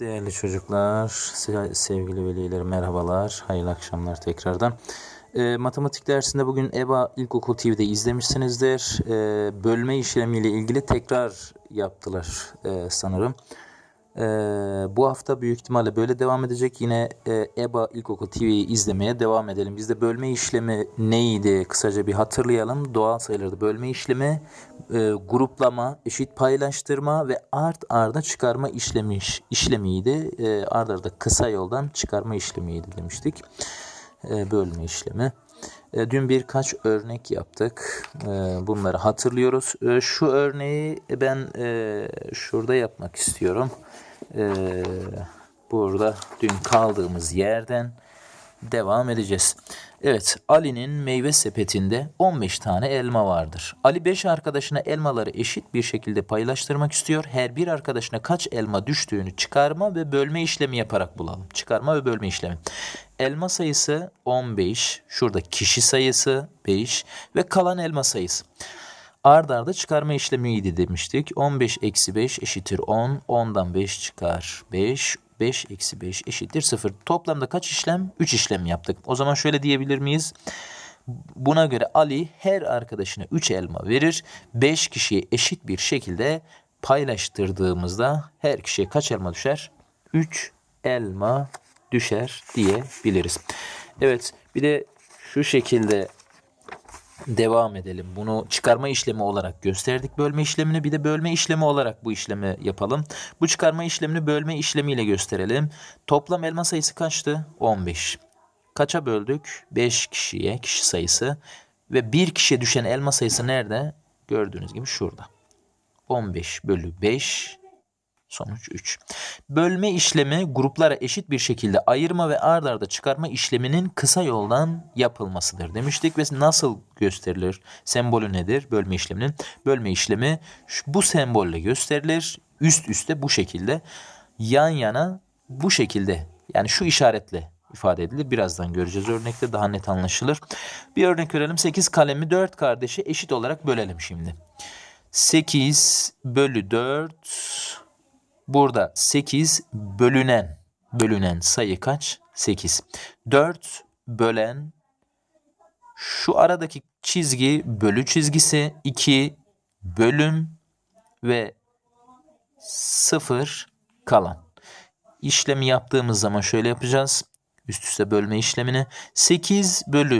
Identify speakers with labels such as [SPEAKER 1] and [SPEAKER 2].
[SPEAKER 1] Değerli çocuklar, se- sevgili veliler merhabalar, hayırlı akşamlar tekrardan. Ee, matematik dersinde bugün EBA İlkokul TV'de izlemişsinizdir. Ee, bölme işlemiyle ilgili tekrar yaptılar ee, sanırım. Ee, bu hafta büyük ihtimalle böyle devam edecek. Yine e, EBA İlkokul TV'yi izlemeye devam edelim. Bizde bölme işlemi neydi? Kısaca bir hatırlayalım. Doğal sayılarda bölme işlemi, e, gruplama, eşit paylaştırma ve art arda çıkarma işlemi işlemiydi. E, art arda kısa yoldan çıkarma işlemiydi demiştik. E, bölme işlemi. E, Dün birkaç örnek yaptık. E, Bunları hatırlıyoruz. E, Şu örneği ben şurada yapmak istiyorum. Burada dün kaldığımız yerden devam edeceğiz. Evet, Ali'nin meyve sepetinde 15 tane elma vardır. Ali 5 arkadaşına elmaları eşit bir şekilde paylaştırmak istiyor. Her bir arkadaşına kaç elma düştüğünü çıkarma ve bölme işlemi yaparak bulalım. Çıkarma ve bölme işlemi. Elma sayısı 15, şurada kişi sayısı 5 ve kalan elma sayısı. Ard arda çıkarma işlemiydi demiştik. 15 eksi 5 eşittir 10. 10'dan 5 çıkar 5. 5 eksi 5 eşittir 0. Toplamda kaç işlem? 3 işlem yaptık. O zaman şöyle diyebilir miyiz? Buna göre Ali her arkadaşına 3 elma verir. 5 kişiye eşit bir şekilde paylaştırdığımızda her kişiye kaç elma düşer? 3 elma düşer diyebiliriz. Evet bir de şu şekilde devam edelim. Bunu çıkarma işlemi olarak gösterdik bölme işlemini. Bir de bölme işlemi olarak bu işlemi yapalım. Bu çıkarma işlemini bölme işlemiyle gösterelim. Toplam elma sayısı kaçtı? 15. Kaça böldük? 5 kişiye kişi sayısı. Ve bir kişiye düşen elma sayısı nerede? Gördüğünüz gibi şurada. 15 bölü 5 Sonuç 3. Bölme işlemi gruplara eşit bir şekilde ayırma ve ard arda çıkarma işleminin kısa yoldan yapılmasıdır demiştik ve nasıl gösterilir? Sembolü nedir bölme işleminin? Bölme işlemi bu sembolle gösterilir. Üst üste bu şekilde yan yana bu şekilde yani şu işaretle ifade edilir. Birazdan göreceğiz örnekte daha net anlaşılır. Bir örnek verelim. 8 kalemi 4 kardeşe eşit olarak bölelim şimdi. 8 bölü 4 Burada 8 bölünen bölünen sayı kaç? 8. 4 bölen şu aradaki çizgi bölü çizgisi 2 bölüm ve 0 kalan. İşlemi yaptığımız zaman şöyle yapacağız. Üst üste bölme işlemini 8 bölü